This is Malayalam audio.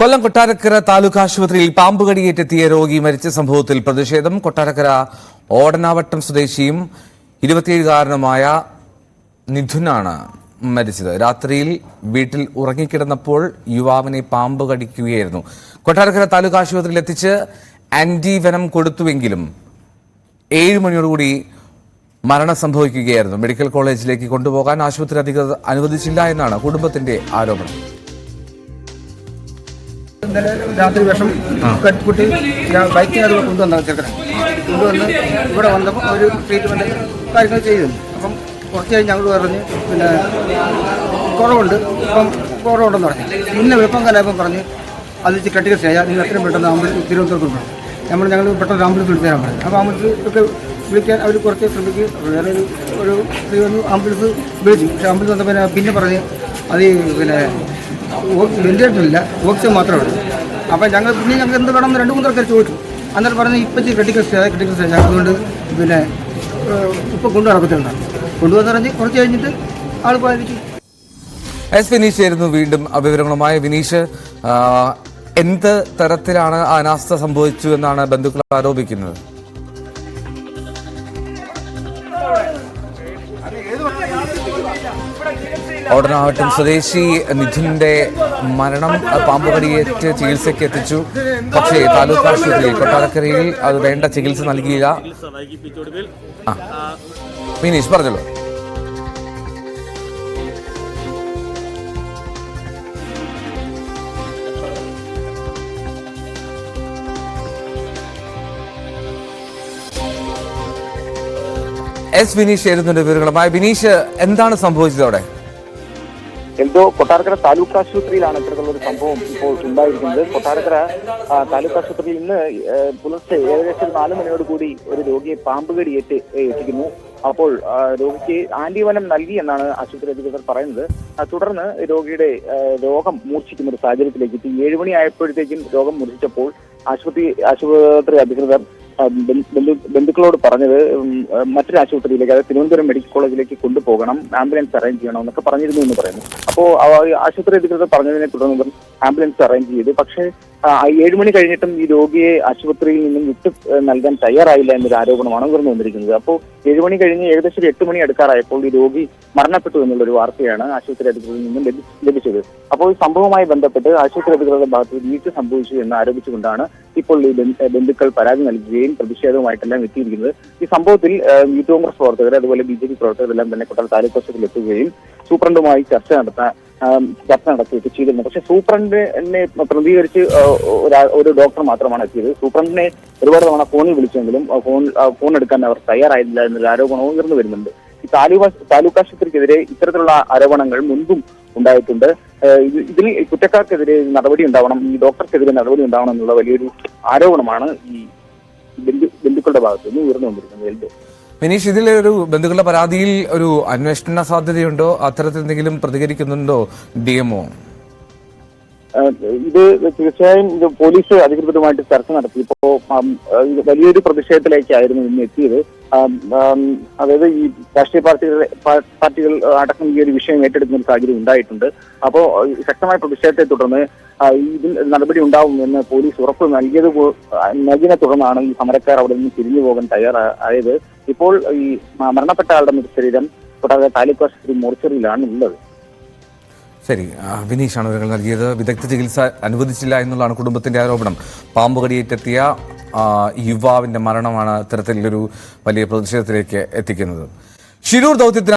കൊല്ലം കൊട്ടാരക്കര താലൂക്ക് ആശുപത്രിയിൽ പാമ്പ് കടിയേറ്റെത്തിയ രോഗി മരിച്ച സംഭവത്തിൽ പ്രതിഷേധം. കൊട്ടാരക്കര ഓടനാവട്ടം സ്വദേശിയും ഇരുപത്തിയേഴുകാരനുമായ നിധുനാണ് മരിച്ചത്. രാത്രിയിൽ വീട്ടിൽ ഉറങ്ങിക്കിടന്നപ്പോൾ യുവാവിനെ പാമ്പ് കടിക്കുകയായിരുന്നു കൊട്ടാരക്കര താലൂക്ക് ആശുപത്രിയിൽ എത്തിച്ച് ആന്റിവെനം കൊടുത്തുവെങ്കിലും ഏഴ് മണിയോടുകൂടി മരണം സംഭവിക്കുകയായിരുന്നു. മെഡിക്കൽ കോളേജിലേക്ക് കൊണ്ടുപോകാൻ ആശുപത്രി അധികൃതർ അനുവദിച്ചില്ല എന്നാണ് കുടുംബത്തിന്റെ ആരോപണം. ഇന്നലെ രാത്രി വിഷം കട്ടിക്കുട്ടി ബൈക്കിനകത്ത് കൊണ്ടുവന്നാണ് ചെറുക്കനെ. കൊണ്ടുവന്ന് ഇവിടെ വന്നപ്പോൾ ഒരു ട്രീറ്റ്മെന്റ് കാര്യങ്ങൾ ചെയ്തു അപ്പം കുറച്ച് കഴിഞ്ഞ് ഞങ്ങൾ പറഞ്ഞ് പിന്നെ കുറവുണ്ട്. ഇപ്പം കുറവുണ്ടെന്ന് പറഞ്ഞു. പിന്നെ വെപ്പം കലാപം പറഞ്ഞ് അത് ഇച്ചിരി ക്രിട്ടിക്കൽ സ്റ്റേജ് നിങ്ങൾ എത്രയും പെട്ടെന്ന് ആംബുലൻസ് തിരുവനന്തപുരത്ത് കൊണ്ടുപോകണം നമ്മൾ ഞങ്ങൾ പെട്ടെന്ന് ആംബുലൻസ് വിളിച്ചു തരാൻ പറഞ്ഞു. അപ്പോൾ ആംബുലൻസ് ഒക്കെ വിളിക്കാൻ അവർ കുറച്ച് ശ്രമിക്കും വേറെ ഒരു ഒരു ആംബുലൻസ് വിളിച്ചു. പക്ഷേ ആംബുലൻസ് വന്നപ്പോൾ പിന്നെ പറഞ്ഞ് അത് പിന്നെ വെന്റിലേറ്ററില്ല ഓക്സിജൻ മാത്രമേ ഉള്ളൂ. അപ്പോൾ ഞങ്ങൾ പിന്നെ ഞങ്ങൾക്ക് എന്ത് വേണമെന്ന് രണ്ട് മൂന്ന് പേർക്ക് ചോദിച്ചു. അന്നേരം പറഞ്ഞ് ഇപ്പം ക്രിട്ടിക്കൽ സ്റ്റേജ് ക്രിട്ടിക്കൽ സ്റ്റേജ് അതുകൊണ്ട് പിന്നെ ഇപ്പം കൊണ്ടു നടക്കത്തില്ല. കൊണ്ടുവന്ന് പറഞ്ഞ് കുറച്ച് കഴിഞ്ഞിട്ട് ആൾ പോയിരിക്കും എസ് വിനീഷ് ആയിരുന്നു വീണ്ടും വിവരങ്ങളുമായി വിനീഷ് എന്ത് തരത്തിലാണ് അനാസ്ഥ സംഭവിച്ചു എന്നാണ് ബന്ധുക്കൾ ആരോപിക്കുന്നത്? ഓടനാവട്ടം സ്വദേശി നിധിന്റെ മരണം പാമ്പുകടിയേറ്റ് പാമ്പ് കടിയേറ്റ് ചികിത്സയ്ക്ക് എത്തിച്ചു. പക്ഷേ താലൂക്ക് ആശുപത്രിയിൽ കൊട്ടാരക്കരയിൽ അത് വേണ്ട ചികിത്സ നൽകിയില്ല. ആ. വിനീഷ് പറഞ്ഞല്ലോ എസ് വിനീഷ് ചേരുന്നുണ്ട് വിവരങ്ങളുമായി. വിനീഷ് എന്താണ് സംഭവിച്ചത് അവിടെ? എന്തോ കൊട്ടാരക്കര താലൂക്ക് ആശുപത്രിയിലാണ് ഇത്തരത്തിലുള്ള ഒരു സംഭവം ഇപ്പോൾ ഉണ്ടായിരിക്കുന്നത്. കൊട്ടാരക്കര താലൂക്ക് ആശുപത്രിയിൽ ഇന്ന് പുലർച്ചെ ഏകദേശം നാല് മണിയോട് കൂടി ഒരു രോഗിയെ പാമ്പ് കടിയേറ്റ് എത്തിക്കുന്നു. അപ്പോൾ രോഗിക്ക് ആന്റിവനം നൽകി എന്നാണ് ആശുപത്രി അധികൃതർ പറയുന്നത്. തുടർന്ന് രോഗിയുടെ രോഗം മൂർച്ഛിക്കുന്ന ഒരു സാഹചര്യത്തിലേക്ക് എത്തി. ഏഴുമണി ആയപ്പോഴത്തേക്കും രോഗം മൂർച്ഛിച്ചപ്പോൾ ആശുപത്രി ആശുപത്രി അധികൃതർ ബന്ധുക്കളോട് പറഞ്ഞത് മറ്റൊരു ആശുപത്രിയിലേക്ക് അതായത് തിരുവനന്തപുരം മെഡിക്കൽ കോളേജിലേക്ക് കൊണ്ടുപോകണം ആംബുലൻസ് അറേഞ്ച് ചെയ്യണം എന്നൊക്കെ പറഞ്ഞിരുന്നു എന്ന് പറയുന്നു. അപ്പോൾ ആശുപത്രി അധികൃതർ പറഞ്ഞതിനെ തുടർന്ന് ആംബുലൻസ് അറേഞ്ച് ചെയ്തു. പക്ഷേ ഏഴുമണി ഏഴ് മണി കഴിഞ്ഞിട്ടും ഈ രോഗിയെ ആശുപത്രിയിൽ നിന്നും വിട്ടു നൽകാൻ തയ്യാറായില്ല എന്നൊരു ആരോപണമാണ് ഉയർന്നു വന്നിരിക്കുന്നത്. അപ്പോൾ ഏഴ് മണി കഴിഞ്ഞ് ഏകദേശം ഒരു എട്ട് മണി അടുക്കാറായപ്പോൾ ഈ രോഗി മരണപ്പെട്ടു എന്നുള്ള ഒരു വാർത്തയാണ് ആശുപത്രി അധികൃതരിൽ നിന്നും ലഭിച്ചത്. അപ്പോൾ ഈ സംഭവവുമായി ബന്ധപ്പെട്ട് ആശുപത്രി അധികൃതരുടെ ഭാഗത്ത് വീഴ്ച സംഭവിച്ചു എന്ന് ആരോപിച്ചുകൊണ്ടാണ് ഇപ്പോൾ ഈ ബന്ധു- ബന്ധുക്കൾ പരാതി നൽകുകയും പ്രതിഷേധവുമായിട്ടെല്ലാം എത്തിയിരിക്കുന്നത്. ഈ സംഭവത്തിൽ യൂത്ത് കോൺഗ്രസ് പ്രവർത്തകർ അതുപോലെ ബി ജെ പി പ്രവർത്തകരെല്ലാം തന്നെ കൊട്ടാര താലൂക്ക് ആശുപത്രിയിൽ എത്തുകയും സൂപ്രണ്ടുമായി ചർച്ച നടത്താൻ ചർച്ച നടത്തുകയൊക്കെ ചെയ്തിരുന്നു. പക്ഷെ സൂപ്രണ്ടിനെ പ്രതികരിച്ച് ഒരു ഡോക്ടർ മാത്രമാണ് എത്തിയത്. സൂപ്രണ്ടിനെ ഒരുപാട് തവണ ഫോണിൽ വിളിച്ചെങ്കിലും ഫോൺ ഫോൺ എടുക്കാൻ അവർ തയ്യാറായില്ല എന്നൊരു ആരോപണവും ഉയർന്നു വരുന്നുണ്ട്. ഈ താലൂക്ക് താലൂക്കാശുപത്രിക്കെതിരെ ഇത്തരത്തിലുള്ള ആരോപണങ്ങൾ മുൻപും ഉണ്ടായിട്ടുണ്ട്. ഇതിൽ കുറ്റക്കാർക്കെതിരെ നടപടി ഉണ്ടാവണം ഈ ഡോക്ടർക്കെതിരെ നടപടി ഉണ്ടാവണം എന്നുള്ള വലിയൊരു ആരോപണമാണ് ഈ ബന്ധു ബന്ധുക്കളുടെ ഭാഗത്ത് നിന്ന് ഉയർന്നു വന്നിരിക്കുന്നത് എൽഡോ വിനീഷ് ഇതിലെ ഒരു ബന്ധുക്കളുടെ പരാതിയിൽ ഒരു അന്വേഷണ സാധ്യതയുണ്ടോ? അത്തരത്തിൽ എന്തെങ്കിലും പ്രതികരിക്കുന്നുണ്ടോ? ഡി എംഒ ഇത് തീർച്ചയായും ഇത് പോലീസ് അധികൃതരുമായിട്ട് ചർച്ച നടത്തി. ഇപ്പോ വലിയൊരു പ്രതിഷേധത്തിലേക്കായിരുന്നു ഇന്ന് എത്തിയത്. അതായത് ഈ രാഷ്ട്രീയ പാർട്ടികളെ പാർട്ടികൾ അടക്കം ഈ ഒരു വിഷയം ഏറ്റെടുക്കുന്ന ഒരു സാഹചര്യം ഉണ്ടായിട്ടുണ്ട്. അപ്പോ ശക്തമായ പ്രതിഷേധത്തെ തുടർന്ന് ഇതിൽ നടപടി ഉണ്ടാവും എന്ന് പോലീസ് ഉറപ്പ് നൽകിയത് നൽകിയതിനെ തുടർന്നാണ് ഈ സമരക്കാർ അവിടെ നിന്ന് തിരിഞ്ഞു പോകാൻ തയ്യാറായത് ഇപ്പോൾ ഈ മരണപ്പെട്ട ആളുടെ മൃതശരീരം കൂടാതെ താലൂക്ക് ആശുപത്രി മോർച്ചറിയിലാണ് ഉള്ളത്. ശരി വിനീഷാണ് വിവരങ്ങൾ നൽകിയത്. വിദഗ്ധ ചികിത്സ അനുവദിച്ചില്ല എന്നുള്ളതാണ് കുടുംബത്തിന്റെ ആരോപണം. പാമ്പ് കടിയേറ്റെത്തിയ യുവാവിന്റെ മരണമാണ് ഇത്തരത്തിലൊരു വലിയ പ്രതിഷേധത്തിലേക്ക് എത്തിക്കുന്നത്. ഷിരൂർ ദൗത്യത്തിന്